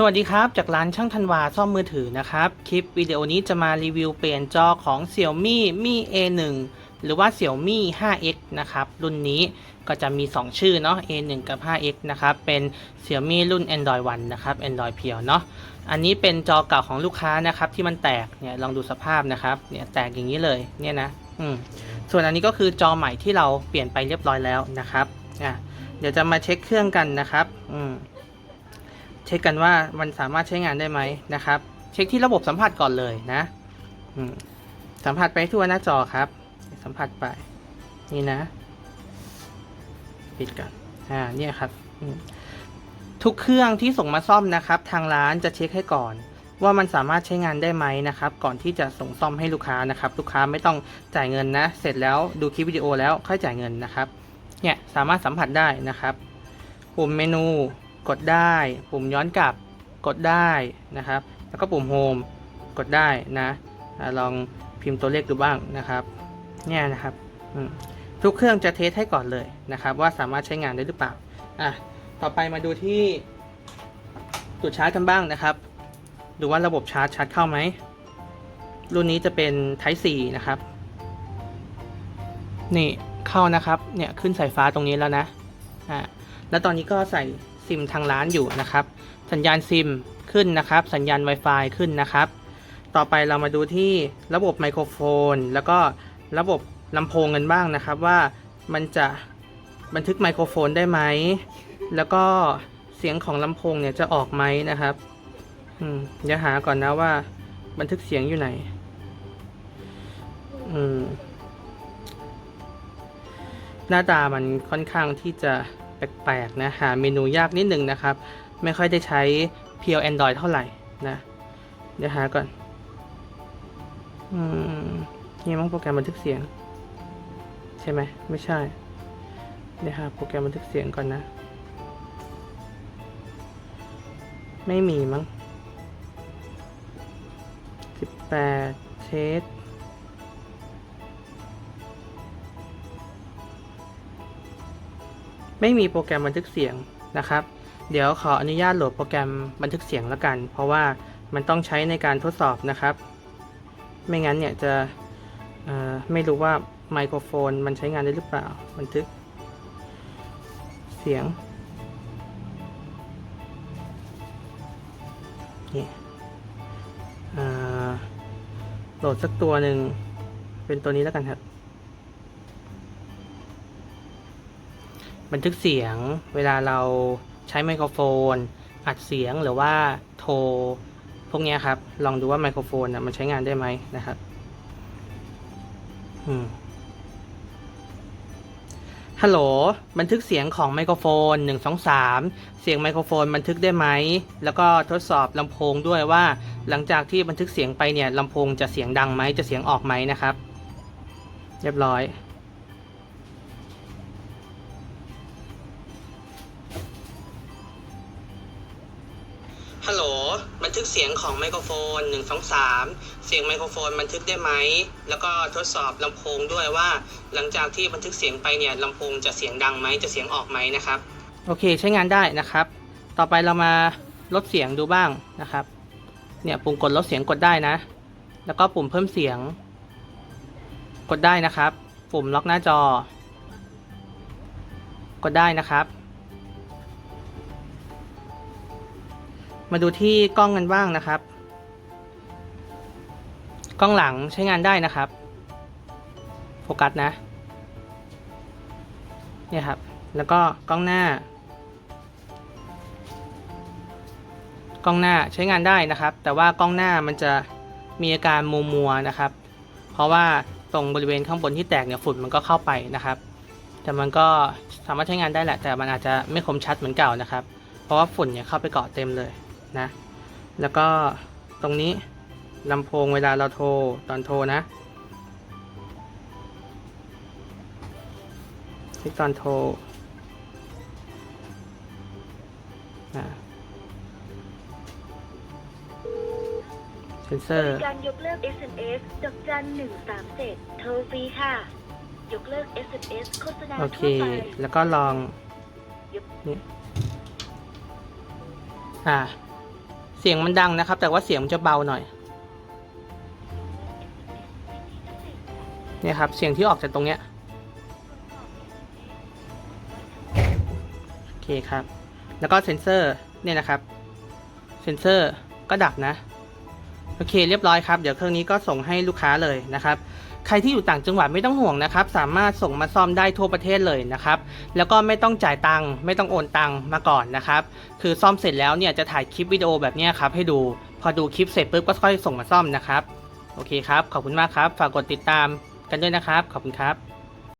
สวัสดีครับ จากร้านช่างธันวาซ่อมมือถือนะครับ คลิปวิดีโอนี้จะมารีวิวเปลี่ยนจอของ Xiaomi Mi A1 หรือว่า Xiaomi 5X นะครับ รุ่นนี้ก็จะมี 2 ชื่อเนาะ A1 กับ 5X นะครับ เป็น Xiaomi รุ่น Android 1นะครับ Android เพียวเนาะ อันนี้เป็นจอเก่าของลูกค้านะครับที่มันแตก เนี่ยลองดูสภาพนะครับ เนี่ยแตกอย่างนี้เลย เนี่ยนะ อืม ส่วนอันนี้ก็คือจอใหม่ที่เราเปลี่ยนไปเรียบร้อยแล้วนะครับ อะ เดี๋ยวจะมาเช็คเครื่องกันนะครับ อืม เช็คกันว่ามันสามารถใช้งานได้ไหมนะครับ เช็คที่ระบบสัมผัสก่อนเลยนะสัมผัสไปทั่วหน้าจอครับ สัมผัสไป นี่นะ ปิดกันอ่าเนี่ยครับ ทุกเครื่องที่ส่งมาซ่อมนะครับ ทางร้านจะเช็คให้ก่อน ว่ามันสามารถใช้งานได้ไหมนะครับ ก่อนที่จะส่งซ่อมให้ลูกค้านะครับ ลูกค้าไม่ต้องจ่ายเงินนะ เสร็จแล้วดูคลิปวิดีโอแล้วค่อยจ่ายเงินนะครับ เนี่ยสามารถสัมผัสได้นะครับ ปุ่มเมนู กดได้ ปุ่มย้อนกลับกดได้นะครับ แล้วก็ปุ่มโฮมกดได้นะลองพิมพ์ตัวเลขดูบ้างนะครับเนี่ยนะครับทุกเครื่องจะเทสให้ก่อนเลยนะครับ ว่าสามารถใช้งานได้หรือเปล่าอะต่อไปมาดูที่จุดชาร์จกันบ้างนะครับ ดูว่าระบบชาร์จชาร์จเข้าไหม รุ่นนี้จะเป็น Type C นะครับ นี่เข้านะครับ เนี่ยขึ้นสายฟ้าตรงนี้แล้วนะ อ่า แล้วตอนนี้ก็ใส่ ซิมทางร้านอยู่นะครับ สัญญาณซิมขึ้นนะครับ สัญญาณ Wi-Fi ขึ้นนะครับ ต่อไปเรามาดูที่ระบบไมโครโฟน แล้วก็ระบบลำโพงกันบ้างนะครับ ว่ามันจะบันทึกไมโครโฟนได้ไหม แล้วก็เสียงของลำโพงเนี่ยจะออกไหมนะครับอืมเดี๋ยวหาก่อนนะว่า บันทึกเสียงอยู่ไหน อืมหน้าตามันค่อนข้างที่จะ แปลกๆนะหาเมนูยากนิดนึงนะครับ ไม่ค่อยได้ใช้เพียว Android เท่าไหร่นะ เดี๋ยวหาก่อน อืมนี่มั้งโปรแกรมบันทึกเสียง ใช่ไหมไม่ใช่ เดี๋ยวหาโปรแกรมบันทึกเสียงก่อนนะ ไม่มีมั้งสิบแปดเทส ไม่มีโปรแกรมบันทึกเสียงนะครับ เดี๋ยวขออนุญาตโหลดโปรแกรมบันทึกเสียงแล้วกัน เพราะว่ามันต้องใช้ในการทดสอบนะครับ ไม่งั้นเนี่ยจะไม่รู้ว่าไมโครโฟนมันใช้งานได้หรือเปล่า บันทึก เสียงนี่โหลดสักตัวหนึ่งเป็นตัวนี้แล้วกันครับ บันทึกเสียงเวลาเราใช้ไมโครโฟน อัดเสียงหรือว่าโทร พวกนี้ครับ ลองดูว่าไมโครโฟนนะมันใช้งานได้ไหมนะครับฮัลโหลบันทึกเสียงของไมโครโฟน 1 2 3 เสียงไมโครโฟนบันทึกได้ไหม แล้วก็ทดสอบลำโพงด้วยว่า หลังจากที่บันทึกเสียงไปเนี่ยลำโพงจะเสียงดังไหมจะเสียงออกไหมนะครับ เรียบร้อย บันทึกเสียงของไมโครโฟน1 2 3 เสียงไมโครโฟนบันทึกได้ไหม แล้วก็ทดสอบลำโพงด้วยว่า หลังจากที่บันทึกเสียงไปเนี่ยลำโพงจะเสียงดังไหมจะเสียงออกไหมนะครับ โอเคใช้งานได้นะครับ ต่อไปเรามาลดเสียงดูบ้างนะครับ เนี่ยปุ่มกดลดเสียงกดได้นะ แล้วก็ปุ่มเพิ่มเสียง กดได้นะครับ ปุ่มล็อกหน้าจอ กดได้นะครับ มาดูที่กล้องกันบ้างนะครับ กล้องหลังใช้งานได้นะครับ โฟกัสนะเนี่ยครับ แล้วก็กล้องหน้า กล้องหน้าใช้งานได้นะครับ แต่ว่ากล้องหน้ามันจะมีอาการมัวมัวๆนะครับ เพราะว่าตรงบริเวณข้างบนที่แตกเนี่ยฝุ่นมันก็เข้าไปนะครับ แต่มันก็สามารถใช้งานได้แหละ แต่มันอาจจะไม่คมชัดเหมือนเก่านะครับ เพราะว่าฝุ่นเนี่ยเข้าไปเกาะเต็มเลย นะ แล้วก็ตรงนี้ลำโพงเวลาเราโทรตอนโทรนะที่ตอนโทรอ่าเซนเซอบร์ริการยกเลิก SMS ดอกจันหนึ่งสามเจ็ดโทรฟรีค่ะ ยกเลิก SMS โฆษณาโอเคทั่วไปแล้วก็ลองนี่อ่า เสียงมันดังนะครับ แต่ว่าเสียงมันจะเบาหน่อยเนี่ยครับ เสียงที่ออกจากตรงเนี้ยโอเคครับ แล้วก็เซ็นเซอร์เนี่ยนะครับเซ็นเซอร์ก็ดับนะ โอเคเรียบร้อยครับ เดี๋ยวเครื่องนี้ก็ส่งให้ลูกค้าเลยนะครับ ใครที่อยู่ต่างจังหวัดไม่ต้องห่วงนะครับ สามารถส่งมาซ่อมได้ทั่วประเทศเลยนะครับ แล้วก็ไม่ต้องจ่ายตังค์ไม่ต้องโอนตังค์มาก่อนนะครับ คือซ่อมเสร็จแล้วเนี่ยจะถ่ายคลิปวิดีโอแบบนี้ครับให้ดู พอดูคลิปเสร็จปุ๊บก็ค่อยส่งมาซ่อมนะครับ โอเคครับ ขอบคุณมากครับ ฝากกดติดตามกันด้วยนะครับ ขอบคุณครับ